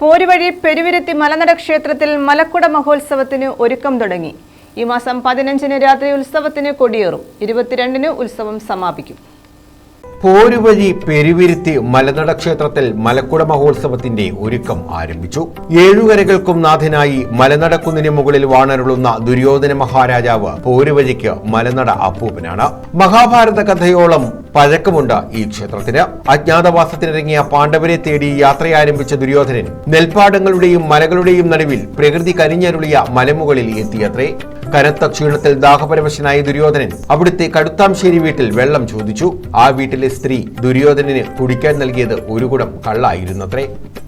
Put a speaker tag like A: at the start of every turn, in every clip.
A: പോരുവഴി പെരുവിരുത്തി മലനട ക്ഷേത്രത്തിൽ മലക്കുട മഹോത്സവത്തിന് ഒരുക്കം തുടങ്ങി. ഈ മാസം പതിനഞ്ചിന് രാത്രി ഉത്സവത്തിന് കൊടിയേറും. ഇരുപത്തിരണ്ടിന് ഉത്സവം സമാപിക്കും.
B: പോരുവഴി പെരുവിരുത്തി മലനട ക്ഷേത്രത്തിൽ മലക്കുട മഹോത്സവത്തിന്റെ ഒരുക്കം ആരംഭിച്ചു. ഏഴുകരകൾക്കും നാഥനായി മലനടക്കുന്നിന് മുകളിൽ വാണരുളുന്ന ദുര്യോധന മഹാരാജാവ് പോരുവഴിക്ക് മലനട അപ്പൂപ്പനാണ്. മഹാഭാരത കഥയോളം പഴക്കമുണ്ട് ഈ ക്ഷേത്രത്തിന്. അജ്ഞാതവാസത്തിനിറങ്ങിയ പാണ്ഡവരെ തേടി യാത്രയാരംഭിച്ച ദുര്യോധനൻ നെൽപ്പാടങ്ങളുടെയും മലകളുടെയും നടുവിൽ പ്രകൃതി കനിഞ്ഞരുളിയ മലമുകളിൽ എത്തിയത്രേ. കനത്ത ക്ഷീണത്തിൽ ദാഹപരവശനായ ദുര്യോധനൻ അവിടുത്തെ കടുത്താംശ്ശേരി വീട്ടിൽ വെള്ളം ചോദിച്ചു. ആ വീട്ടിലെ സ്ത്രീ ദുര്യോധനന് കുടിക്കാൻ നൽകിയത് ഒരു കുടം കള്ളായിരുന്നത്രേ.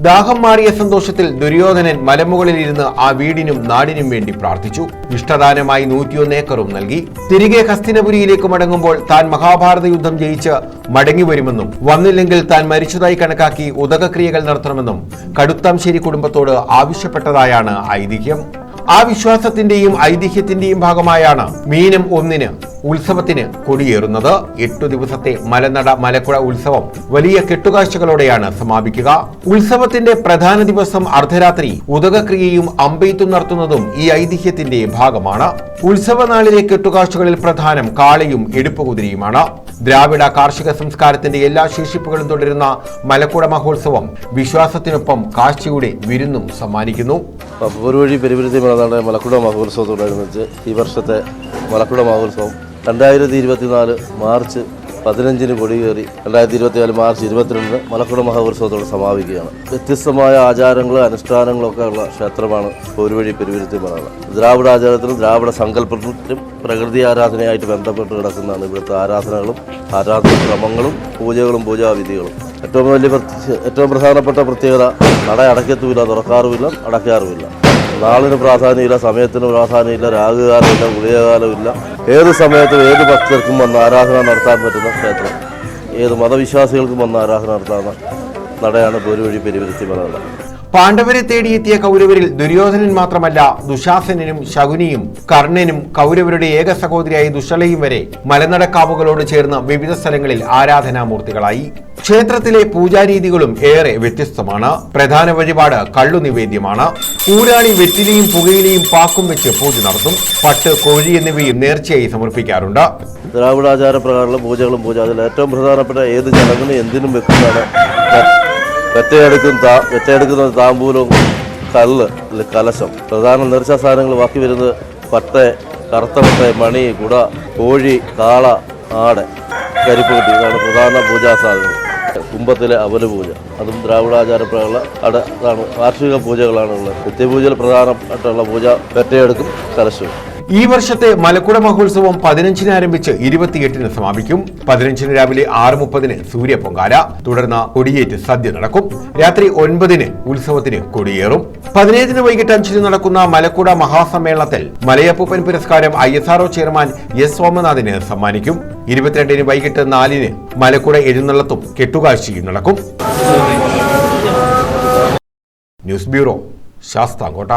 B: ദാഹം മാറിയ സന്തോഷത്തിൽ ദുര്യോധനൻ മലമുകളിൽ ഇരുന്ന് ആ വീടിനും നാടിനും വേണ്ടി പ്രാർത്ഥിച്ചു. ഇഷ്ടദാനമായി നൂറ്റിയൊന്ന് ഏക്കറും നൽകി. തിരികെ ഹസ്തിനപുരിയിലേക്ക് മടങ്ങുമ്പോൾ താൻ മഹാഭാരത യുദ്ധം ജയിച്ച് മടങ്ങി വരുമെന്നും വന്നില്ലെങ്കിൽ താൻ മരിച്ചതായി കണക്കാക്കി ഉദകക്രിയകൾ നടത്തണമെന്നും കടുത്താംശ്ശേരി കുടുംബത്തോട് ആവശ്യപ്പെട്ടതായാണ് ഐതിഹ്യം. ആ വിശ്വാസത്തിന്റെയും ഐതിഹ്യത്തിന്റെയും ഭാഗമായാണ് മീനം ഒന്നിന് ഉത്സവത്തിന് കൊടിയേറുന്നത്. എട്ടു ദിവസത്തെ മലനട മലക്കുഴ ഉത്സവം വലിയ കെട്ടുകാഴ്ചകളോടെയാണ് സമാപിക്കുക. ഉത്സവത്തിന്റെ പ്രധാന ദിവസം അർദ്ധരാത്രി. ഉദകക്രിയയും അമ്പെയ്ത്തും നടത്തുന്നതും ഈ ഐതിഹ്യത്തിന്റെ ഭാഗമാണ്. ഉത്സവനാളിലെ കെട്ടുകാഴ്ചകളിൽ പ്രധാനം കാളയും എടുപ്പുകുതിരയുമാണ്. ദ്രാവിഡ കാർഷിക സംസ്കാരത്തിന്റെ എല്ലാ ശേഷിപ്പുകളും തുടരുന്ന മലക്കുട മഹോത്സവം വിശ്വാസത്തിനൊപ്പം കാഴ്ചയുടെ വിരുന്നും സമ്മാനിക്കുന്നു.
C: ഒരു വഴി പെരുവിരുത്തി മലനാട് മലക്കുട മഹോത്സവത്തോടനുബന്ധിച്ച് ഈ വർഷത്തെ മലക്കുട മഹോത്സവം. രണ്ടായിരത്തി ഇരുപത്തിനാല് മാർച്ച് പതിനഞ്ചിന് കൊടിയേറി രണ്ടായിരത്തി ഇരുപത്തിനാല് മാർച്ച് ഇരുപത്തിരണ്ടിന് മലക്കുട മഹോത്സവത്തോട് സമാപിക്കുകയാണ്. വ്യത്യസ്തമായ ആചാരങ്ങളും അനുഷ്ഠാനങ്ങളും ഒക്കെ ഉള്ള ക്ഷേത്രമാണ് പോരുവഴി പെരുവിരുത്തി മലനാട് ദ്രാവിഡ ആചാരത്തിലും ദ്രാവിഡ സങ്കല്പത്തിലും പ്രകൃതി ആരാധനയായിട്ട് ബന്ധപ്പെട്ട് കിടക്കുന്നതാണ് ഇവിടുത്തെ ആരാധനകളും ആരാധന ക്രമങ്ങളും പൂജകളും പൂജാവിധികളും. ഏറ്റവും വലിയ ഏറ്റവും പ്രധാനപ്പെട്ട പ്രത്യേകത നട അടയ്ക്കത്തുമില്ല തുറക്കാറുമില്ല അടയ്ക്കാറുമില്ല. നാളിന് പ്രാധാന്യമില്ല സമയത്തിന് പ്രാധാന്യമില്ല രാഗകാലമില്ല ഗുളികകാലമില്ല ഏത് സമയത്തും ഏത് ഭക്തർക്കും വന്ന് ആരാധന നടത്താൻ പറ്റുന്ന ക്ഷേത്രം. ഏത് മതവിശ്വാസികൾക്കും വന്ന് ആരാധന നടത്താവുന്ന നടയാണ് പോരുവഴി പെരുവിരുത്തി മലനട
B: പാണ്ഡവരെ തേടിയെത്തിയ കൗരവരിൽ ദുര്യോധനൻ മാത്രമല്ല ദുശാസനും ശകുനിയും. കർണനും കൗരവരുടെ ഏക സഹോദരിയായ ദുഷളയും വരെ മലനടക്കാവുകളോട് ചേർന്ന് വിവിധ സ്ഥലങ്ങളിൽ ആരാധനാമൂർത്തികളായി. ക്ഷേത്രത്തിലെ പൂജാരീതികളും ഏറെ വ്യത്യസ്തമാണ്. പ്രധാന വഴിപാട് കള്ളു നിവേദ്യമാണ് ഊരാളി വെറ്റിലയും പുകയിലയും പാക്കും വെച്ച് പൂജ നടത്തും. പട്ട് കോഴി എന്നിവയും നേർച്ചയായി സമർപ്പിക്കാറുണ്ട്.
C: ദ്രാവിഡാചാര പ്രകാരമുള്ള പൂജകളും പൂജ അതിൽ ഏറ്റവും പ്രധാനപ്പെട്ട ഏത് ചടങ്ങിനും എന്തിനും വെക്കുന്നതാണ്. വെറ്റയെടുക്കും താ വെറ്റയെടുക്കുന്ന താമ്പൂലവും കല്ല് അല്ലെ കലശം. പ്രധാന നിർച്ച സാധനങ്ങൾ ബാക്കി വരുന്നത് പട്ട കറുത്ത പട്ട മണി കുട കോഴി കാള ആട്. കരിപ്പൂട്ടി ഇതാണ് പ്രധാന പൂജാ സാധനങ്ങൾ. കുംഭത്തിലെ അവൽ പൂജ. അതും ദ്രാവിഡാചാര പ്രകാരമുള്ള അട ഇതാണ് വാർഷിക പൂജകളാണ് ഉള്ളത്. നിത്യപൂജയിൽ പ്രധാനമായിട്ടുള്ള പൂജ വെറ്റയെടുക്കും കലശവും.
B: ഈ വർഷത്തെ മലക്കുട മഹോത്സവം പതിനഞ്ചിന് ആരംഭിച്ച് ഇരുപത്തിയെട്ടിന് സമാപിക്കും. പതിനഞ്ചിന് രാവിലെ ആറ് മുപ്പതിന് സൂര്യ പൊങ്കാല. തുടർന്ന് കൊടിയേറ്റ് സദ്യ നടക്കും. രാത്രി ഒൻപതിന് ഉത്സവത്തിന് കൊടിയേറും. പതിനേഴിന് വൈകിട്ട് അഞ്ചിന് നടക്കുന്ന മലക്കുട മഹാസമ്മേളനത്തിൽ മലയപ്പൂപ്പൻ പുരസ്കാരം I S R O chairman S സോമനാഥിന് സമ്മാനിക്കും. ഇരുപത്തിരണ്ടിന് വൈകിട്ട് നാലിന് മലക്കുട എഴുന്നള്ളത്തും കെട്ടുകാഴ്ചയും നടക്കും. News bureau Sasthamcotta.